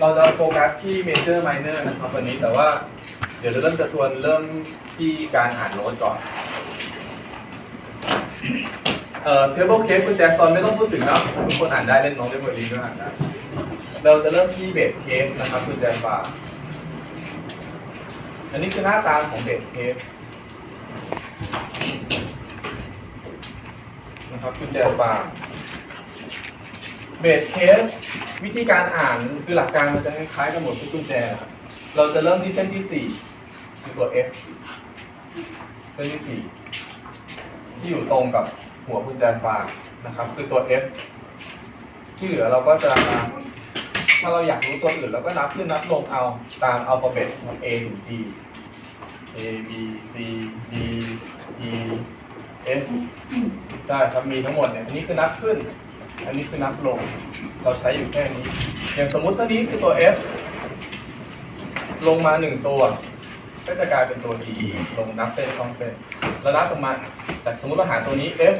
เราจะโฟกัสที่เมเจอร์ m มเนอร์นะครับวันนี้แต่ว่าเดี๋ยวเราเริ่มจะทวนเริ่มที่การอ่านโน้ตก่อนเอ่อ table case คุณแจ็คซอนไม่ต้องพูดถึงนะทุกคนอ่านได้เล่นน้องได้บทดีก็อ่านได้เราจะเริ่มที่เบสเคสนะครับคุณแจ็คฟ้าอันนี้คือหน้าตาของเบสเคสนะครับคุณแจ็คฟ้าเบสเคส วิธีการอ่านคือหลักการมันจะคล้ายๆกันหมดทุกกุญแจนะครับเราจะเริ่มที่เส้นที่4คือตัว F เส้นที่4ที่อยู่ตรงกับหัวกุญแจฟ้านะครับ คือตัว F ที่เหลือเราก็จะถ้าเราอยากรู้ตัวอื่นเราก็นับขึ้นนับลงเอาตามอัลฟาเบต A ถึง G A B C D E F ใช่ครับมีทั้งหมดเนี่ยอันนี้คือนับขึ้น อันนี้คือนับลง เราใช้อยู่แค่นี้ อย่างสมมุติถ้านี้คือตัว F ลงมาหนึ่งตัว ก็จะกลายเป็นตัว D ลงนับเส้นช่องเส้น แล้วนับออกมา จากสมมติเราหาตัวนี้ F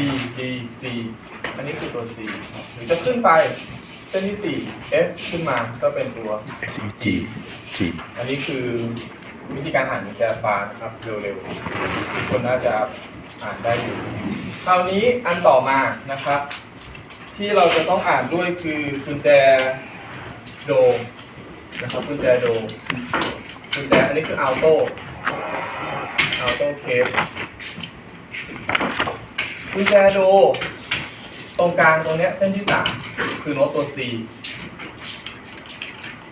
E D C อันนี้คือตัว C หรือจะขึ้นไปเส้นที่ 4 F ขึ้นมาก็เป็นตัว S E G G อันนี้คือวิธีการอ่านกุญแจฟ้านะครับเร็วๆทุกคนน่าจะอ่านได้อยู่ คราวนี้อันต่อมานะครับ ที่เราจะต้องอ่านด้วยคือกุญแจโดนะครับกุญแจโดกุญแจอันนี้คืออัลโต้อัลโต้เคสกุญแจโด ตรงกลางตรงเนี้ยเส้นที่สามคือโน้ตตัว C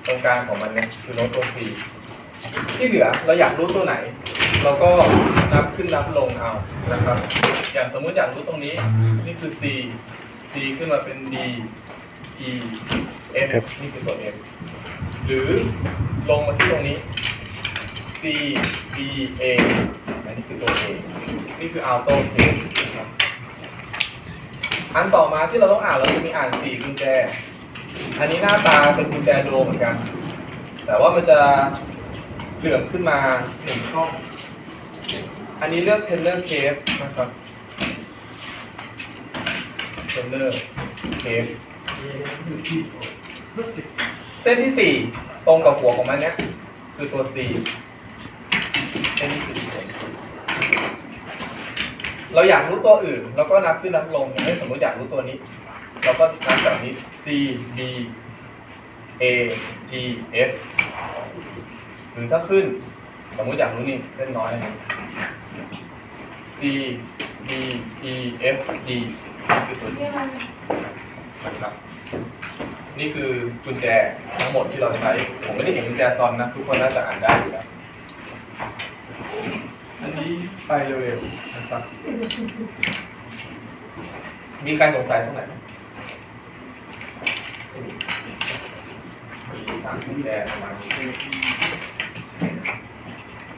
ตรงกลางของมันเนี่ยคือโน้ตตัว C ที่เหลือเราอยากรู้ตัวไหน เราก็นับขึ้นนับลงเอานะครับ อย่างสมมุติอยากรู้ตรงนี้นี่คือ C C ขึ้นมาเป็น D E F F นี่คือตัว F หรือลงมาที่ตรงนี้ C D A อันนี้คือตัว A นี่คือ auto case นะครับอันต่อมาที่เราต้องอ่านเราจะมีอ่านสี่กุญแจ อันนี้หน้าตาเป็นกุญแจโดเหมือนกัน แต่ว่ามันจะเหลื่อมขึ้นมาหนึ่งช่อง อันนี้เลือก tender case นะครับ tender case เส้นที่สี่ตรงกับหัวของมันเนี้ยคือตัว C เส้นที่สี่เราอยากรู้ตัวอื่น เราก็นับขึ้นนับลงอย่างให้สมมติอยากรู้ตัวนี้ เราก็นับแบบนี้ C D A G F หรือถ้าขึ้น สมมติอยากรู้นี่เส้นน้อยนะ C D E F G คือตัวนี้นะครับนี่คือกุญแจทั้งหมดที่เราใช้ ผมไม่ได้เห็นกุญแจซอนนะ ทุกคนน่าจะอ่านได้อยู่แล้วอันนี้ไปเร็วๆนะครับ มีใครสงสัยตรงไหนไหมไม่มีมีสามกุญแจประมาณนี้